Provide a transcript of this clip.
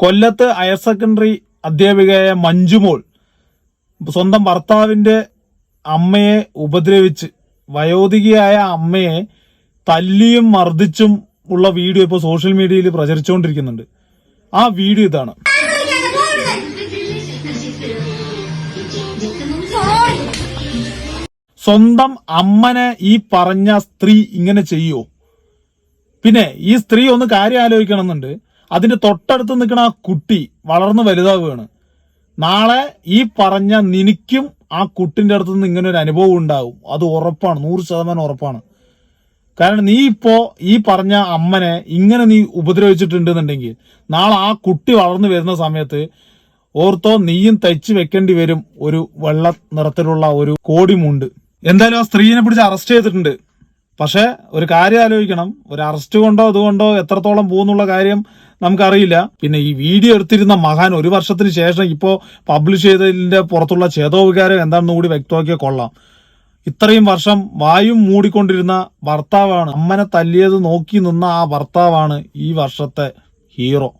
കൊല്ലത്ത് higher secondary അധ്യാപികയായ മഞ്ജുമോൾ സ്വന്തം ഭർത്താവിന്റെ അമ്മയെ ഉപദ്രവിച്ച് വയോധികയായ അമ്മയെ തല്ലിയും മർദ്ദിച്ചും ഉള്ള വീഡിയോ ഇപ്പോൾ സോഷ്യൽ മീഡിയയിൽ പ്രചരിച്ചുകൊണ്ടിരിക്കുന്നുണ്ട്. ആ വീഡിയോ ഇതാണ്. സ്വന്തം അമ്മനെ ഈ പറഞ്ഞ സ്ത്രീ ഇങ്ങനെ ചെയ്യോ? പിന്നെ ഈ സ്ത്രീ ഒന്ന് കാര്യം ആലോചിക്കണമെന്നുണ്ട് അതിന്റെ തൊട്ടടുത്ത് നിൽക്കുന്ന ആ കുട്ടി വളർന്ന് വലുതാവുകയാണ്. നാളെ ഈ പറഞ്ഞ നിനിക്കും ആ കുട്ടിന്റെ അടുത്ത് നിന്ന് ഇങ്ങനെ ഒരു അനുഭവം ഉണ്ടാവും. അത് ഉറപ്പാണ്. നൂറ് ശതമാനം ഉറപ്പാണ്. കാരണം നീ ഇപ്പോ ഈ പറഞ്ഞ അമ്മനെ ഇങ്ങനെ നീ ഉപദ്രവിച്ചിട്ടുണ്ടെന്നുണ്ടെങ്കിൽ നാളെ ആ കുട്ടി വളർന്നു വരുന്ന സമയത്ത് ഓർത്തോ നീയും തയ്ച്ചു വെക്കേണ്ടി വരും ഒരു വെള്ള നിറത്തിലുള്ള ഒരു കോടിമുണ്ട്. എന്തായാലും ആ സ്ത്രീനെ പിടിച്ച് അറസ്റ്റ് ചെയ്തിട്ടുണ്ട്. പക്ഷെ ഒരു കാര്യം ആലോചിക്കണം. ഒരു അറസ്റ്റ് കൊണ്ടോ അതുകൊണ്ടോ എത്രത്തോളം പോകുന്നുള്ള കാര്യം നമുക്കറിയില്ല. പിന്നെ ഈ വീഡിയോ എടുത്തിരുന്ന മഹാൻ ഒരു വർഷത്തിന് ശേഷം ഇപ്പോൾ പബ്ലിഷ് ചെയ്തതിന്റെ പുറത്തുള്ള ചേതോവികാരം എന്താണെന്ന് കൂടി വ്യക്തമാക്കിയ കൊള്ളാം. ഇത്രയും വർഷം വായും മൂടിക്കൊണ്ടിരുന്ന ഭർത്താവാണ്. അമ്മനെ തല്ലിയത് നോക്കി നിന്ന ആ ഭർത്താവാണ് ഈ വർഷത്തെ ഹീറോ